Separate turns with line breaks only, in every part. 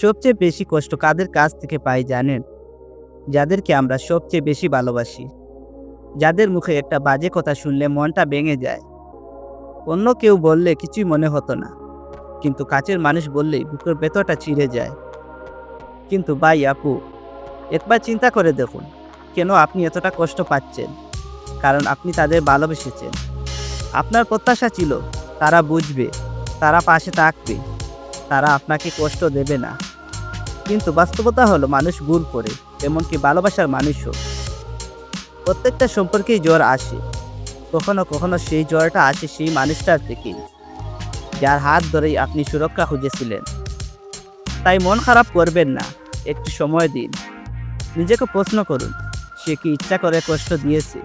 সবচেয়ে বেশি কষ্ট কাদের কাছ থেকে পাই জানেন? যাদেরকে আমরা সবচেয়ে বেশি ভালোবাসি। যাদের মুখে একটা বাজে কথা শুনলে মনটা ভেঙে যায়। অন্য কেউ বললে কিছুই মনে হতো না। কিন্তু কাছের মানুষ বললেই বুকের ভেতরটা ছিঁড়ে যায়। কিন্তু ভাই আপু, একবার চিন্তা করে দেখুন, কেন আপনি এতটা কষ্ট পাচ্ছেন? কারণ আপনি তাদের ভালোবেসেছেন। আপনার প্রত্যাশা ছিল, তারা বুঝবে, তারা পাশে থাকবে। তারা আপনাকে কষ্ট দেবে না। কিন্তু বাস্তবতা হলো মানুষ ভুল করে, এমনকি ভালোবাসার মানুষও। প্রত্যেকটা সম্পর্কেই জ্বর আসে। কখনো কখনো সেই জ্বরটা আসে সেই মানুষটার থেকেই, যার হাত ধরেই আপনি সুরক্ষা খুঁজেছিলেন। তাই মন খারাপ করবেন না, একটু সময় দিন। নিজেকে প্রশ্ন করুন, সে কি ইচ্ছা করে কষ্ট দিয়েছে?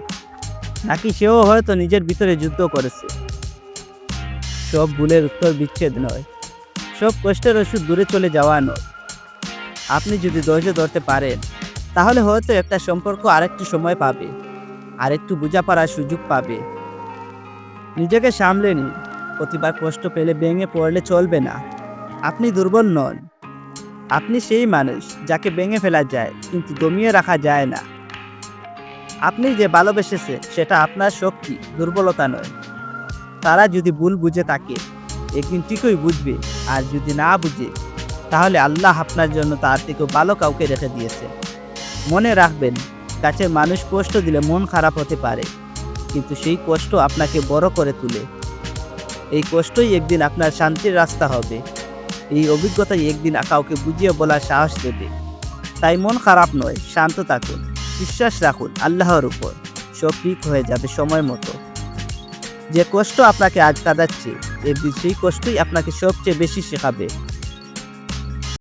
নাকি সেও হয়তো নিজের ভিতরে যুদ্ধ করেছে? সব ভুলের উত্তর বিচ্ছেদ নয়। সব কষ্টের ওষুধ দূরে চলে যাওয়া নয়। আপনি যদি ধৈর্য ধরতে পারেন, তাহলে হয়তো একটা সম্পর্ক আরেকটু সময় পাবে আর একটু আরেকটু বোঝাপড়ার সুযোগ পাবে। নিজেকে সামলে নিন, প্রতিবার কষ্ট পেলে ভেঙে পড়লে চলবে না। আপনি দুর্বল নন। আপনি সেই মানুষ যাকে ভেঙে ফেলা যায়, কিন্তু দমিয়ে রাখা যায় না। আপনি যে ভালোবেসেছে সেটা আপনার শক্তি, দুর্বলতা নয়। তারা যদি ভুল বুঝে থাকে একদিন ঠিকই বুঝবে, আর যদি না বুঝে তাহলে আল্লাহ আপনার জন্য তার থেকেও ভালো কাউকে রেখে দিয়েছে। মনে রাখবেন কাছের মানুষ কষ্ট দিলে মন খারাপ হতে পারে, কিন্তু সেই কষ্ট আপনাকে বড় করে তুলে। এই কষ্টই একদিন আপনার শান্তির রাস্তা হবে। এই অভিজ্ঞতাই একদিন কাউকে বুঝিয়ে বলার সাহস দেবে। তাই মন খারাপ নয়, শান্ত থাকুন, বিশ্বাস রাখুন আল্লাহর উপর, সব ঠিক হয়ে যাবে সময় মতো। যে কষ্ট আপনাকে আজ কাঁদাচ্ছে, একদিন সেই কষ্টই আপনাকে সবচেয়ে বেশি শেখাবে।